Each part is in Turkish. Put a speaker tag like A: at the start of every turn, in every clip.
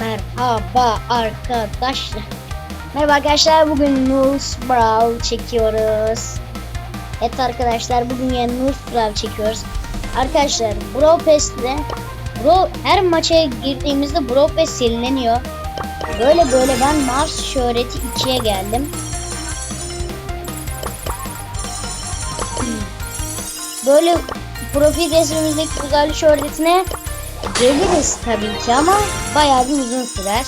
A: Merhaba arkadaşlar. Merhaba arkadaşlar bugün Nurs Brawl çekiyoruz. Evet arkadaşlar bugün yine Nurs Brawl çekiyoruz. Arkadaşlar Brawl Pass'te Bro her maça girdiğimizde Brawl Pass yenileniyor. Böyle böyle ben Mars şöhreti 2'ye geldim. Böyle profil resmimizdeki uzaylı şöhretine geliriz tabii ki ama bayağı bir uzun sürer.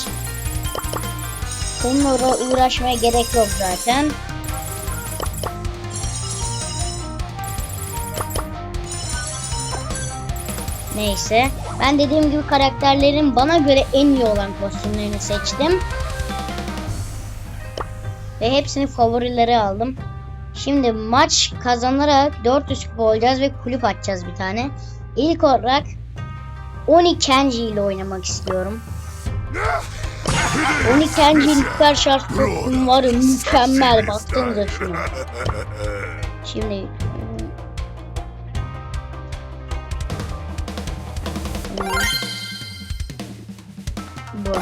A: Bunlara uğraşmaya gerek yok zaten. Neyse. Ben dediğim gibi karakterlerin bana göre en iyi olan kostümlerini seçtim. Ve hepsini favorileri aldım. Şimdi maç kazanarak 400 kupa olacağız ve kulüp açacağız bir tane. İlk olarak Oni Kenji ile oynamak istiyorum. Oni Kenji'nin süper şart var mükemmel baktığınızda şuna. Şimdi bu.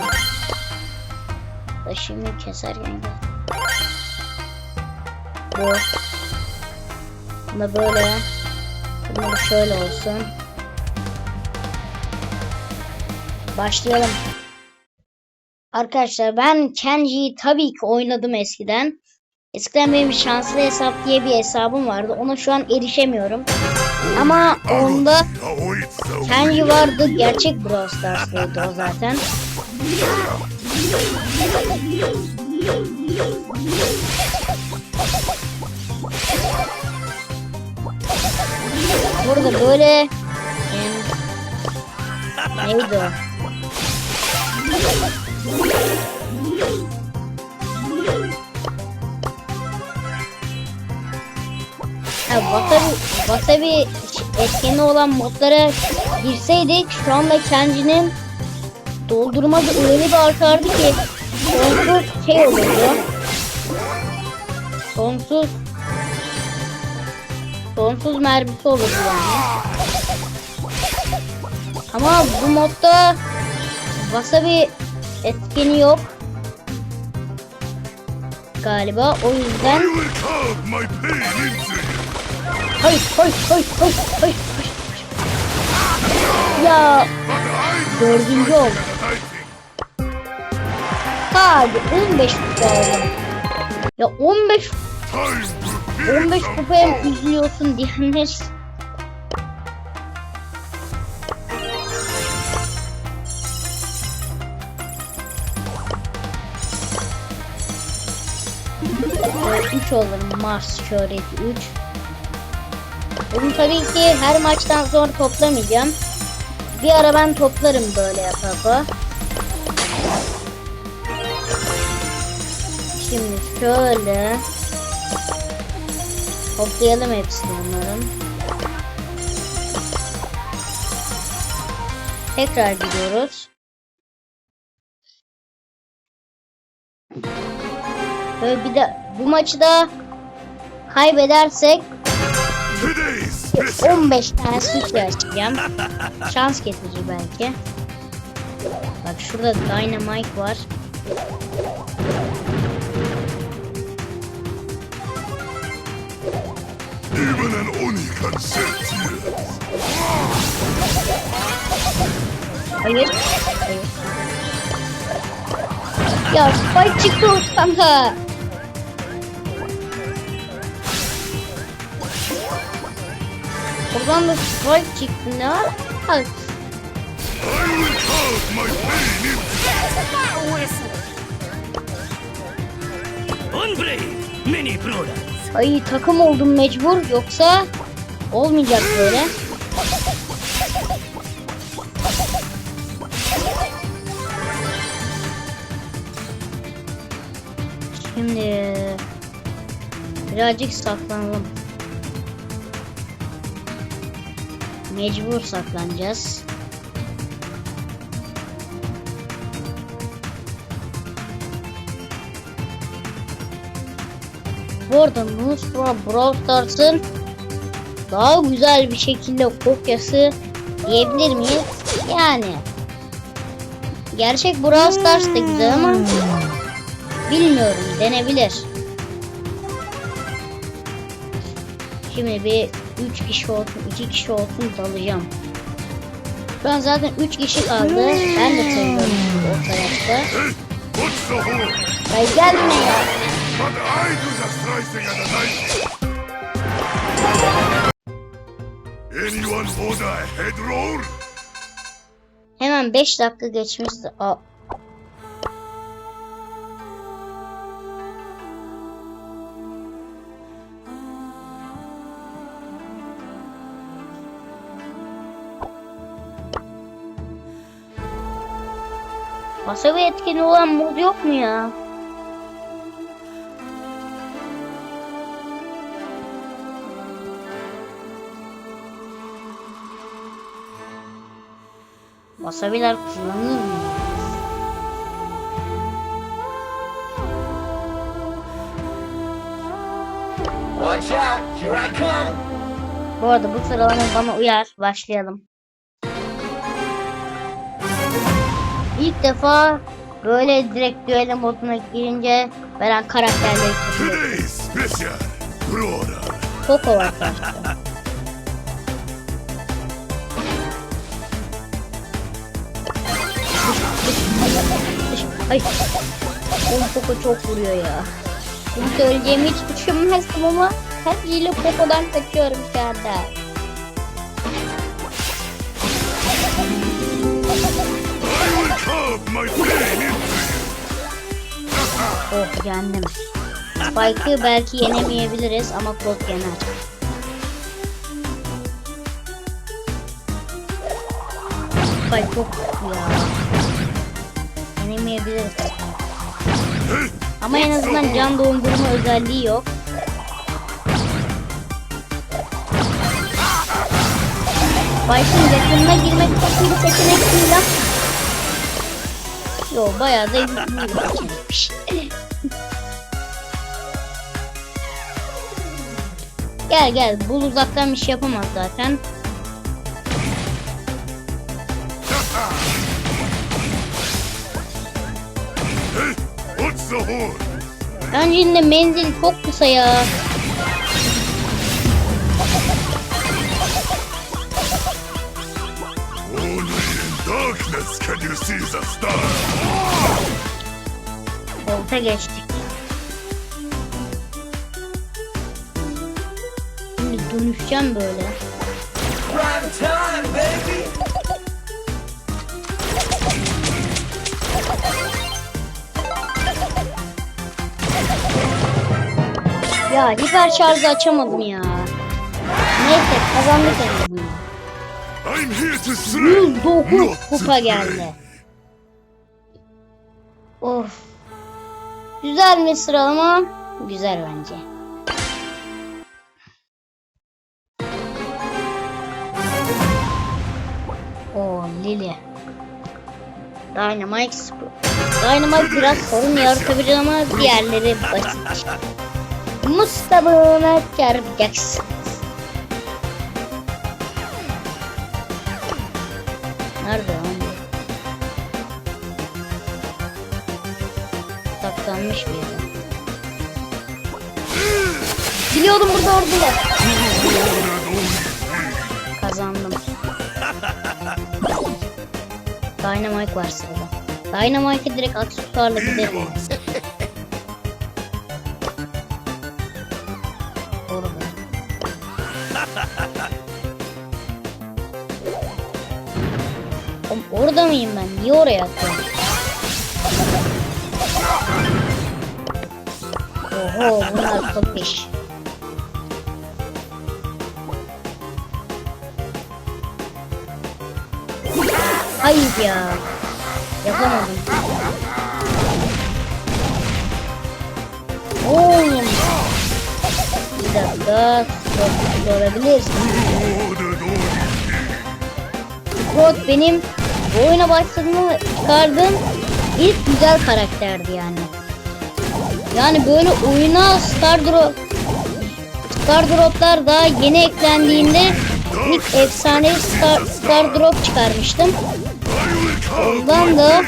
A: Da şimdi keserken gel. Bu. Bunda böyle. Bunda da şöyle olsun. Başlayalım. Arkadaşlar ben Kenji'yi tabii ki oynadım eskiden. Eskiden benim şanslı hesap diye bir hesabım vardı. Ona şu an erişemiyorum. Ama onda Kenji vardı. Gerçek Brawl Stars'taydı o zaten. Burada böyle neydi o? Ha, Wasabi, Wasabi etkeni olan modlara girseydik şu anda Kenji'nin doldurma da öyle bir artardı ki sonsuz şey olurdu. Sonsuz sonsuz mermisi olurdu yani. Ama bu modda Wasabi etkeni yok. Galiba o yüzden Hayır, hayır, hayır, hayır, hayır. Ya dördüncü oldu. Hadi 15 kupa aldım. Ya 15 15 kupaya üzülüyorsun diyenler. 3 olur Mars şöhreti 3. Bunu tabii ki her maçtan sonra toplamayacağım. Bir ara ben toplarım böyle yapa yapa. Şimdi şöyle toplayalım hepsini bunların. Tekrar gidiyoruz. Böyle bir de bu maçı da kaybedersek 15 tane suç yaşayacağım. Şans getirir belki. Bak şurada Dynamite var.
B: Even an Oni can tears.
A: Hayır. Hayır. Ya Spike çıktı ortamda. Oradan da Spike çıktı ne var? Ay takım oldum mecbur yoksa olmayacak böyle. Şimdi birazcık saklanalım. Mecbur saklanacağız. Bu arada Nusra Brawl Stars'ın daha güzel bir şekilde kopyası diyebilir miyiz? Yani Gerçek Brawl Stars da güzel ama bilmiyorum denebilir. Şimdi bir 3 kişi olsun 2 kişi olsun dalacağım. Şu an zaten 3 kişi kaldı. Ben de sayıyorum o tarafta. Ay gelme ya.
B: Anyone order a head roll?
A: Hemen 5 dakika geçmiş. Aa. Wasabi etkili olan mod yok mu ya? Wasabiler kullanılır mı?
C: Watch out, here I come.
A: Bu arada bu sıralama bana uyar. Başlayalım. İlk defa böyle direkt düello moduna girince veren karakterleri. Coco var. Ay. Oğlum Coco çok vuruyor ya. Bunu söyleyeceğimi hiç düşünmezdim ama her şeyle Coco'dan kaçıyorum şu anda. Oh yendim. Spike'ı belki yenemeyebiliriz ama Croc yener. Spike çok ya. Yenemeyebiliriz. Ama en azından can dondurma özelliği yok. Spike'ın yakınına girmek iyi bir seçenek değil lan. Yo bayağı da seçenekmiş. gel gel bul uzaktan bir şey yapamaz zaten. yine menzil çok kısa ya.
B: Only in darkness can you see the stars.
A: Volta geçtik. Şimdi dönüşeceğim böyle. Ya hiper şarjı açamadım ya. Neyse kazandık en azından.
B: I'm here to slay,
A: 109
B: not to
A: kupa geldi. Of. Güzel mi sıralama? Güzel bence. O Lili. Dynamite Dynamite biraz sorun yaratabilir ama diğerleri basit. Mustafa'na çarpacaksın. Nerede Saklanmış bir yere. Biliyordum burada ordular. Kazandım. Dynamite var sırada. Dynamite'ı direkt aksesuarla giderim. Oğlum orada mıyım ben? Niye oraya atıyorum? Oho bunlar çok iş. Hayır ya. Yapamadım. Oğlum. Bir dakika.
B: All
A: Rod benim bu oyuna başladığımda çıkardığım ilk güzel karakterdi yani. Yani böyle oyuna Star Drop Star Drop'lar daha yeni eklendiğinde ilk efsane Star, Star Drop çıkarmıştım. Ondan da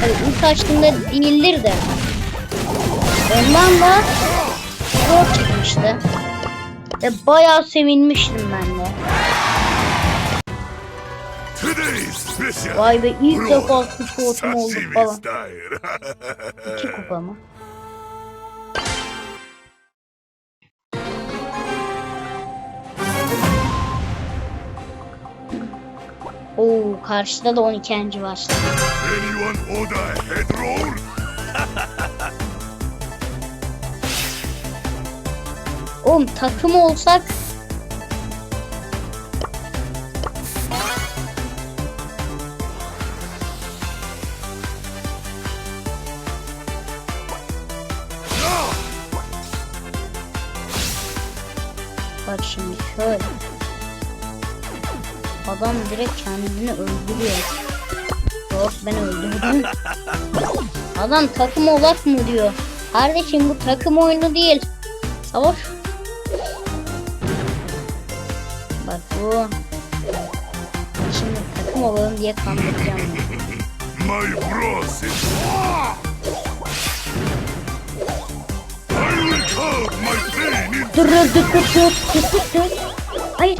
A: Tabii ilk açtığımda değildir de. Ondan da zor çıkmıştı. Ve bayağı sevinmiştim ben de. Vay be ilk defa squat'um oldu
B: sashimi
A: falan. İki kupa mı? Oo karşıda da 12. var.
B: Anyone order head roll?
A: Oğlum takım olsak Bak şimdi şöyle. Adam direkt kendini öldürüyor. Yok ben öldürdüm. Adam takım olak mı diyor. Kardeşim bu takım oyunu değil. Savaş. Bak bu. Şimdi takım olalım diye kandıracağım.
B: My is. I will my pain in
A: dur dur dur dur dur dur. Hayır.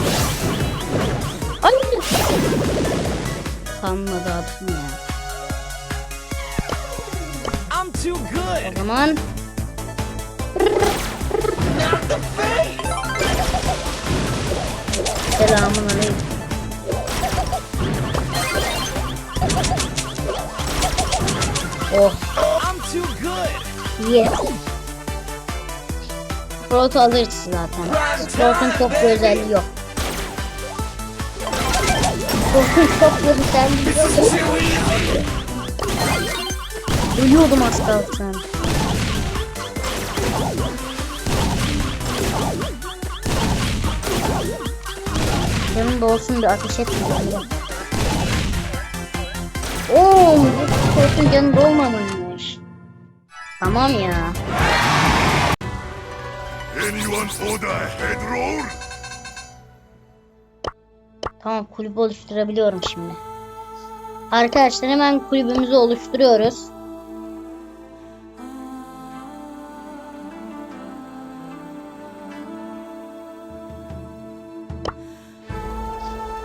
A: Kanmadı atım ya.
C: I'm too good.
A: O zaman selamun aleyküm. Oh
C: I'm too good.
A: yes. Proto alırız zaten. Proton çok bir özelliği yok. Özelliği yok.
C: Too easy.
A: Ölüyordum az kalsın. Canım da olsun bir ateş etmeyeceğim. Oo, bu korkun canı dolmamış. Tamam ya.
B: Anyone order head roll?
A: Tamam kulübü oluşturabiliyorum şimdi. Arkadaşlar hemen kulübümüzü oluşturuyoruz.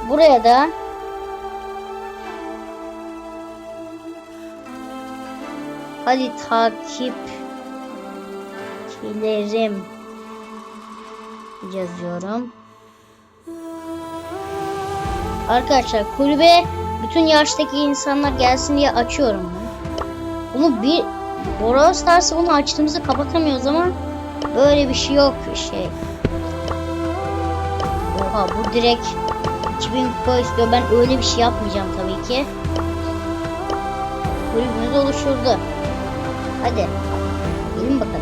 A: Buraya da Ali takipçilerim yazıyorum. Arkadaşlar kulübe bütün yaştaki insanlar gelsin diye açıyorum ben. Bunu bir Brawl Stars'ı bunu açtığımızda kapatamıyoruz ama böyle bir şey yok şey. Oha bu direkt 2000 kupa istiyor. Ben öyle bir şey yapmayacağım tabii ki. Kulübümüz oluşturdu. Hadi. Gelin bakalım.